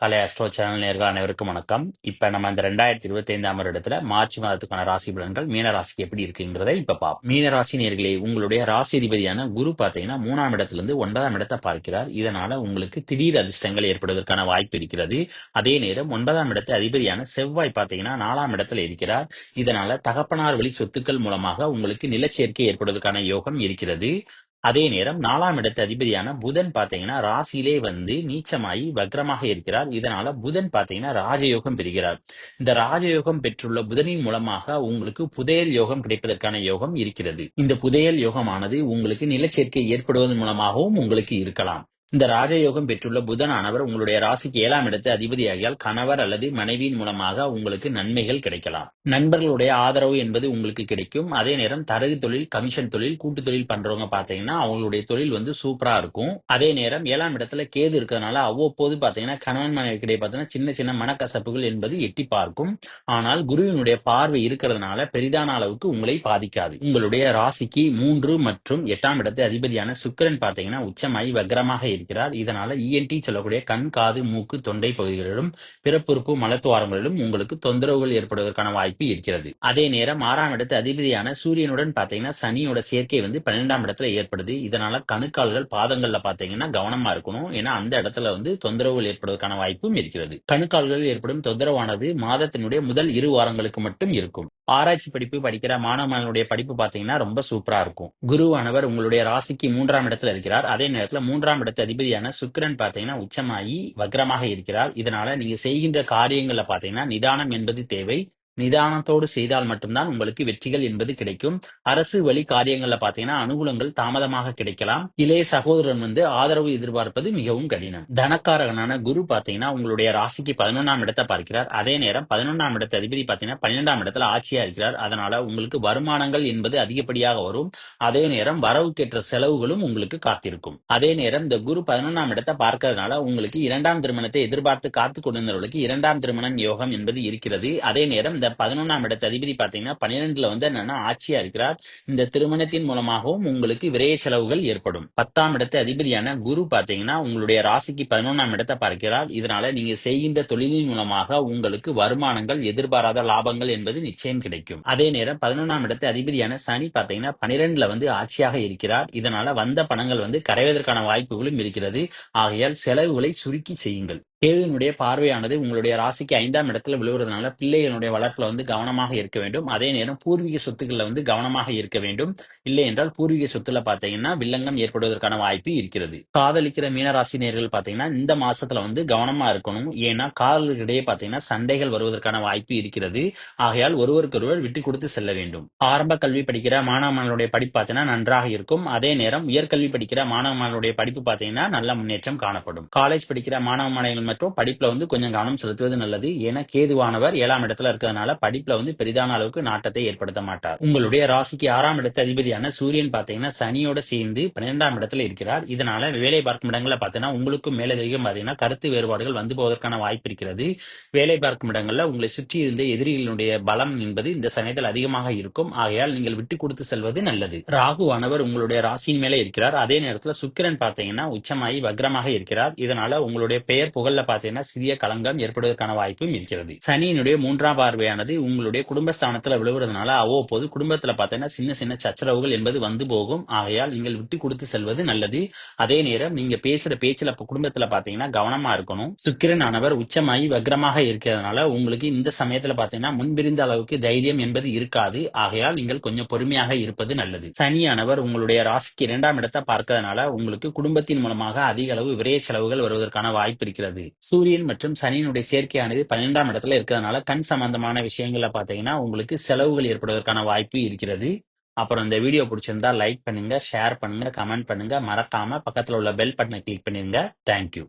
கலை astro channel நேர்கள் அனைவருக்கும் வணக்கம். இப்ப நம்ம இந்த ரெண்டாயிரத்தி இருபத்தி ஐந்தாம் வருடத்துல மார்ச் மாதத்துக்கான ராசி பலன்கள் மீன ராசிக்கு எப்படி இருக்குங்கிறத இப்ப பார்ப்போம் மீன ராசி நேர்களே உங்களுடைய ராசி அதிபதியான குரு பாத்தீங்கன்னா மூணாம் இடத்துல இருந்து ஒன்பதாம் இடத்தை பார்க்கிறார். இதனால உங்களுக்கு திடீர் அதிர்ஷ்டங்கள் ஏற்படுவதற்கான வாய்ப்பு இருக்கிறது. அதே நேரம் ஒன்பதாம் இடத்து அதிபதியான செவ்வாய் பாத்தீங்கன்னா நாலாம் இடத்துல இருக்கிறார். இதனால தகப்பனார் வழி சொத்துக்கள் மூலமாக உங்களுக்கு நிலச்சேர்க்கை ஏற்படுவதற்கான யோகம் இருக்கிறது. அதே நேரம் நாலாம் இடத்து அதிபதியான புதன் பாத்தீங்கன்னா ராசியிலே வந்து நீச்சமாயி வக்ரமாக இருக்கிறார். இதனால புதன் பாத்தீங்கன்னா ராஜயோகம் பெறுகிறார். இந்த ராஜயோகம் பெற்றுள்ள புதனின் மூலமாக உங்களுக்கு புதையல் யோகம் கிடைப்பதற்கான யோகம் இருக்கிறது. இந்த புதையல் யோகமானது உங்களுக்கு நிலச்சேர்க்கை ஏற்படுவதன் மூலமாகவும் உங்களுக்கு இருக்கலாம். இந்த ராஜயோகம் பெற்றுள்ள புதனானவர் உங்களுடைய ராசிக்கு ஏழாம் இடத்து அதிபதியாகியால் கணவர் அல்லது மனைவியின் மூலமாக உங்களுக்கு நன்மைகள் கிடைக்கலாம். நண்பர்களுடைய ஆதரவு என்பது உங்களுக்கு கிடைக்கும். அதே நேரம் தரகு தொழில் கமிஷன் தொழில் கூட்டு தொழில் பண்றவங்க பாத்தீங்கன்னா அவங்களுடைய தொழில் வந்து சூப்பரா இருக்கும். அதே நேரம் ஏழாம் இடத்துல கேது இருக்கிறதுனால அவ்வப்போது பாத்தீங்கன்னா கணவன் மனைவி கிடையே பாத்தீங்கன்னா சின்ன சின்ன மனக்கசப்புகள் என்பது எட்டி பார்க்கும். ஆனால் குருவினுடைய பார்வை இருக்கிறதுனால பெரிதான அளவுக்கு உங்களை பாதிக்காது. உங்களுடைய ராசிக்கு மூன்று மற்றும் எட்டாம் இடத்து அதிபதியான சுக்கிரன் பாத்தீங்கன்னா உச்சமாய் வக்ரமாக இருக்கிறார். இதனால இஎன்டி சொல்லக்கூடிய கண் காது மூக்கு தொண்டை பகுதிகளிலும் பிறப்புறுப்பு மலத்துவாரங்களிலும் உங்களுக்கு தொந்தரவுகள் ஏற்படுவதற்கான வாய்ப்பு இருக்கிறது. அதே நேரம் ஆறாம் இடத்து அதிபதியான சூரியனுடன் பாத்தீங்கன்னா சனியோட சேர்க்கை வந்து பன்னிரெண்டாம் இடத்துல ஏற்படுது. இதனால கணுக்கால்கள் பாதங்கள்ல பாத்தீங்கன்னா கவனமா இருக்கணும். ஏன்னா அந்த இடத்துல வந்து தொந்தரவுகள் ஏற்படுவதற்கான வாய்ப்பும் இருக்கிறது. கணுக்கால்கள் ஏற்படும். தொந்தரவானது மாதத்தினுடைய முதல் இரு வாரங்களுக்கு மட்டும் இருக்கும். ஆராய்ச்சி படிப்பு படிக்கிற மாணவனுடைய படிப்பு பாத்தீங்கன்னா ரொம்ப சூப்பரா இருக்கும். குருவானவர் உங்களுடைய ராசிக்கு மூன்றாம் இடத்துல இருக்கிறார். அதே நேரத்துல மூன்றாம் இடத்து அதிபதியான சுக்கிரன் பாத்தீங்கன்னா உச்சமாகி வக்ரமாக இருக்கிறார். இதனால நீங்க செய்கின்ற காரியங்கள்ல பாத்தீங்கன்னா நிதானம் என்பது தேவை. நிதானத்தோடு செய்தால் மட்டும்தான் உங்களுக்கு வெற்றிகள் என்பது கிடைக்கும். அரசு வழி காரியங்கள்ல பாத்தீங்கன்னா அனுகூலங்கள் தாமதமாக கிடைக்கலாம். இளைய சகோதரன் வந்து ஆதரவு எதிர்பார்ப்பது மிகவும் கடினம். தனக்காரகனான குரு பாத்தீங்கன்னா உங்களுடைய ராசிக்கு பதினொன்றாம் இடத்தை பார்க்கிறார். அதே நேரம் பதினொன்றாம் இடத்த அதிபதி பாத்தீங்கன்னா பன்னெண்டாம் இடத்துல ஆட்சியா இருக்கிறார். அதனால உங்களுக்கு வருமானங்கள் என்பது அதிகப்படியாக வரும். அதே நேரம் வரவுக்கேற்ற செலவுகளும் உங்களுக்கு காத்திருக்கும். அதே நேரம் இந்த குரு பதினொன்னாம் இடத்தை பார்க்கறதுனால உங்களுக்கு இரண்டாம் திருமணத்தை எதிர்பார்த்து காத்து கொண்டிருந்தவர்களுக்கு இரண்டாம் திருமணம் யோகம் என்பது இருக்கிறது. அதே நேரம் இந்த பதினொன்றாம் இடத்து அதிபதி பாத்தீங்கன்னா பன்னிரெண்டுல வந்து என்னன்னா ஆட்சியா இருக்கிறார். இந்த திருமணத்தின் மூலமாகவும் உங்களுக்கு விரைய செலவுகள் ஏற்படும். பத்தாம் இடத்து அதிபதியான குரு பாத்தீங்கன்னா உங்களுடைய ராசிக்கு பதினொன்றாம் இடத்தை பார்க்கிறார். இதனால நீங்க செய்கின்ற தொழிலின் மூலமாக உங்களுக்கு வருமானங்கள் எதிர்பாராத லாபங்கள் என்பது நிச்சயம் கிடைக்கும். அதே நேரம் பதினொன்றாம் இடத்து அதிபதியான சனி பாத்தீங்கன்னா பனிரெண்டுல வந்து ஆட்சியாக இருக்கிறார். இதனால வந்த பணங்கள் வந்து கரைவதற்கான வாய்ப்புகளும் இருக்கிறது. ஆகையால் செலவுகளை சுருக்கி செய்யுங்கள். கேதுனுடைய பார்வையானது உங்களுடைய ராசிக்கு ஐந்தாம் இடத்துல விழுகிறதுனால பிள்ளைகளுடைய வளர்ப்புல வந்து கவனமாக இருக்க வேண்டும். அதே நேரம் பூர்வீக சொத்துக்கள்ல வந்து கவனமாக இருக்க வேண்டும். இல்லை என்றால் பூர்வீக சொத்துல பாத்தீங்கன்னா வில்லங்கம் ஏற்படுவதற்கான வாய்ப்பு இருக்கிறது. காதலிக்கிற மீனராசி நேர்கள் பாத்தீங்கன்னா இந்த மாசத்துல வந்து கவனமா இருக்கணும். ஏன்னா காதலுக்கிடையே பாத்தீங்கன்னா சண்டைகள் வருவதற்கான வாய்ப்பு இருக்கிறது. ஆகையால் ஒருவருக்கொருவர் விட்டு கொடுத்து செல்ல வேண்டும். ஆரம்ப கல்வி படிக்கிற மாணவ மாணவருடைய படிப்பு பாத்தீங்கன்னா நன்றாக இருக்கும். அதே நேரம் உயர்கல்வி படிக்கிற மாணவ மாணவருடைய படிப்பு பாத்தீங்கன்னா நல்ல முன்னேற்றம் காணப்படும். காலேஜ் படிக்கிற மாணவ மாணவிகள் மற்றும் படிப்புல வந்து கொஞ்சம் கவனம் செலுத்துவது நல்லது. ஏன்னா கேதுவானவர் ஏழாம் இடத்துல இருக்கிறதுனால படிப்புல வந்து பெரிதான அளவுக்கு நாட்டத்தை ஏற்படுத்த மாட்டார். உங்களுடைய ராசிக்கு ஆறாம் இடத்து அதிபதியான சூரியன் பாத்தீங்கன்னா சனியோட சேர்ந்து பன்னிரெண்டாம் இடத்துல இருக்கிறார். இதனால வேலை பார்க்கும் இடங்கள்ல பாத்தீங்கன்னா உங்களுக்கும் மேலதிகம் பாத்தீங்கன்னா கருத்து வேறுபாடுகள் வந்து போவதற்கான வாய்ப்பு இருக்கிறது. வேலை பார்க்கும் இடங்கள்ல உங்களை சுற்றி இருந்த எதிரிகளுடைய பலம் என்பது இந்த சமயத்தில் அதிகமாக இருக்கும். ஆகையால் நீங்கள் விட்டு கொடுத்து செல்வது நல்லது. ராகுவானவர் உங்களுடைய ராசியின் மேலே இருக்கிறார். அதே நேரத்துல சுக்கிரன் பாத்தீங்கன்னா உச்சமாயி வக்ரமாக இருக்கிறார். இதனால உங்களுடைய பெயர் புகழ் இடங்கள்ல பாத்தீங்கன்னா சிறிய களங்கம் ஏற்படுவதற்கான வாய்ப்பும் இருக்கிறது. சனியினுடைய மூன்றாம் பார்வையானது உங்களுடைய குடும்பஸ்தானத்துல விழுவுறதுனால அவ்வப்போது குடும்பத்துல பாத்தீங்கன்னா சின்ன சின்ன சச்சரவுகள் என்பது வந்து போகும். ஆகையால் நீங்கள் விட்டு கொடுத்து செல்வது நல்லது. அதே நேரம் நீங்க பேசுற பேச்சுல குடும்பத்துல பாத்தீங்கன்னா கவனமா இருக்கணும். சுக்கிரன் ஆனவர் உச்சமாயி வக்ரமாக இருக்கிறதுனால உங்களுக்கு இந்த சமயத்துல பாத்தீங்கன்னா முன்பிருந்த அளவுக்கு தைரியம் என்பது இருக்காது. ஆகையால் நீங்கள் கொஞ்சம் பொறுமையாக இருப்பது நல்லது. சனியானவர் உங்களுடைய ராசிக்கு இரண்டாம் இடத்தை பார்க்கறதுனால உங்களுக்கு குடும்பத்தின் மூலமாக அதிக அளவு விரைய செலவுகள் வருவதற்கான வாய்ப்பு இருக்கிறது. சூரியன் மற்றும் சனியினுடைய சேர்க்கையானது பன்னிரெண்டாம் இடத்துல இருக்கிறதுனால கண் சம்பந்தமான விஷயங்களை பாத்தீங்கன்னா உங்களுக்கு செலவுகள் ஏற்படுவதற்கான வாய்ப்பு இருக்கிறது. அப்புறம் இந்த வீடியோ பிடிச்சிருந்தா லைக் பண்ணுங்க ஷேர் பண்ணுங்க கமெண்ட் பண்ணுங்க. மறக்காம பக்கத்துல உள்ள பெல் பட்டனை கிளிக் பண்ணிருங்க. தேங்க்யூ